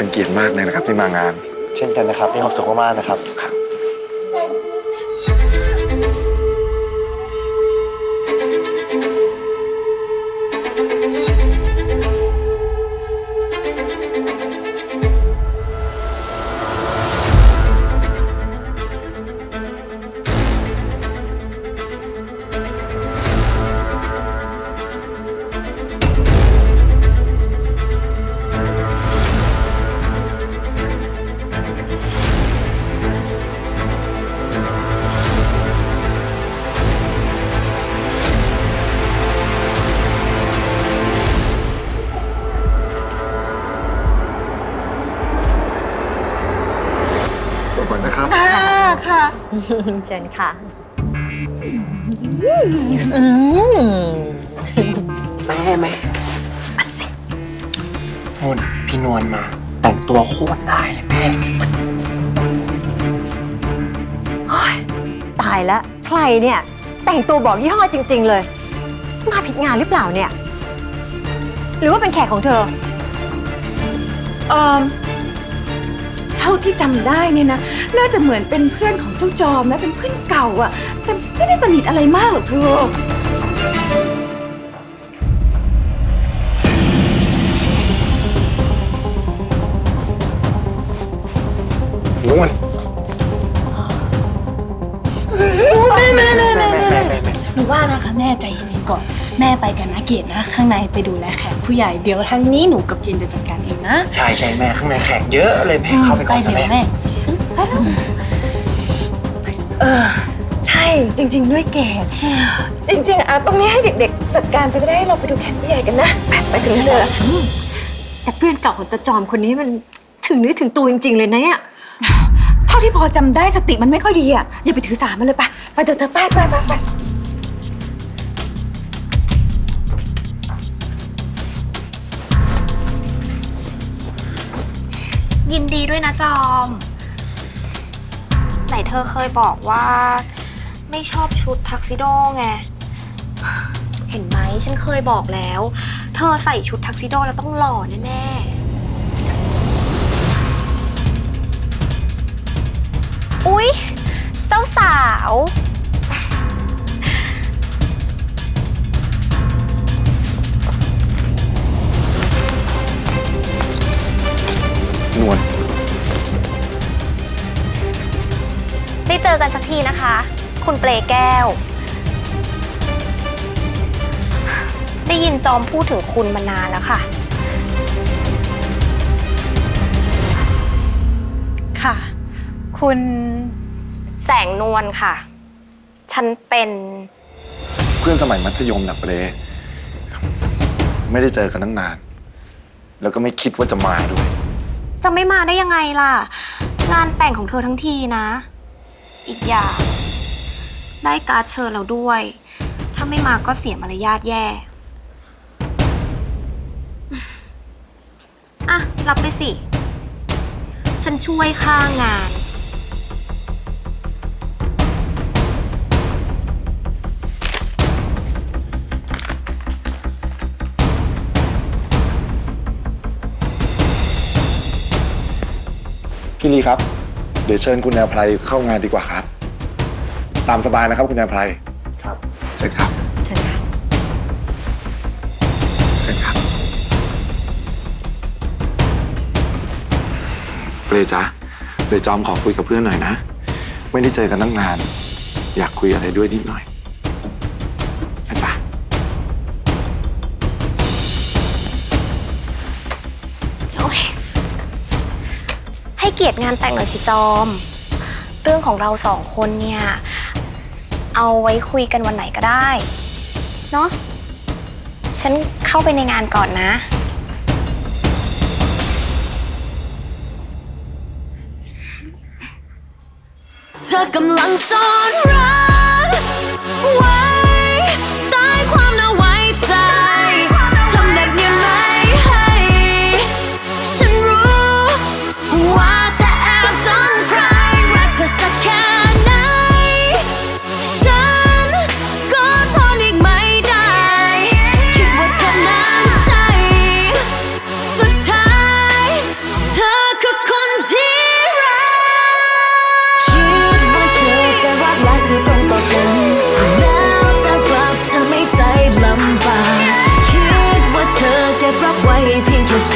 เป็นเกียรติมากเลยนะครับที่มางาน เช่นกันนะครับมีความสุขมากๆนะครับ ครับเดี๋ยวก่อนนะครับค่ะเชิญค่ะแม่แม่นุ่นพี่นวลมา แต่งตัวโคตรได้เลยแม่ตายแล้ว ใครเนี่ย แต่งตัวบอกยี่ห้อจริง ๆ เลย มาผิดงานหรือเปล่าเนี่ย หรือว่าเป็นแขกของเธอ เอ่อเท่าที่จำได้เนี่ยนะ น่าจะเหมือนเป็นเพื่อนของเจ้าจอมนะ เป็นเพื่อนเก่าอะแต่ไม่ได้สนิทอะไรมากหรอกเธอ นวลแม่แม่แม่แม่แม่แม่แม่แม่หนูว่านะคะแม่ใจเย็นๆก่อนแม่ ไปกันนะเกดนะ ข้างในไปดูแลแขกผู้ใหญ่เดี๋ยวทางนี้หนูกับเจนจะจัดการเองนะใช่ใช่แม่ข้างในแขกเยอะเลยแม่เข้าไปก่อนนะเดี๋ยวแม่แม่อืมไปแล้วเออใช่จริง ๆ ด้วยแกจริง ๆอะตรงนี้ให้เด็กๆ จัดการไปก็ได้เราไปดูแขกผู้ใหญ่กันนะไปไปถึงเถอะแต่เพื่อนเก่าของตาจอมคนนี้มันถึงเนื้อถึงตัวจริง ๆ เลยนะเนี่ยเท่าที่พอจำได้สติมันไม่ค่อยดีอะอย่าไปถือสามันเลยไปไปเถอะเถอะไปไปไปไป ยินดีด้วยนะจอม ไหนเธอเคยบอกว่า ไม่ชอบชุดทักซิโดไง เห็นไหมฉันเคยบอกแล้ว เธอใส่ชุดทักซิโดแล้วต้องหล่อแน่ๆ อุ๊ย เจ้าสาว นวลได้เจอกันสักทีนะคะ คุณเปลแก้ว ได้ยินจอมพูดถึงคุณมานานแล้วค่ะ ค่ะ คุณแสงนวลค่ะ ฉันเป็นเพื่อนสมัยมัธยมนะเปรไม่ได้เจอกันตั้งนาน แล้วก็ไม่คิดว่าจะมาด้วย จะไม่มาได้ยังไงล่ะ งานแต่งของเธอทั้งทีนะ อีกอย่าง ได้การ์ดเชิญเราด้วย ถ้าไม่มาก็เสียมารยาทแย่ อะ รับไปสิ ฉันช่วยค่างาน พี่ลีครับ เดี๋ยวเชิญคุณแนวไพรเข้างานดีกว่าครับ ตามสบายนะครับคุณแนวไพรครับเชิญครับเชิญค่ะเชิญครับเปรจ๊ะเดี๋ยวจอมขอคุยกับเพื่อนหน่อยนะ ไม่ได้เจอกันตั้งนาน อยากคุยอะไรด้วยนิดหน่อยนะจ๊ะโอ้ย ให้เกียรติงานแต่งหน่อยสิจอม เรื่องของเราสองคนเนี่ย เอาไว้คุยกันวันไหนก็ได้ เนาะฉันเข้าไปในงานก่อนนะ เธอกำลังซ่อนรัก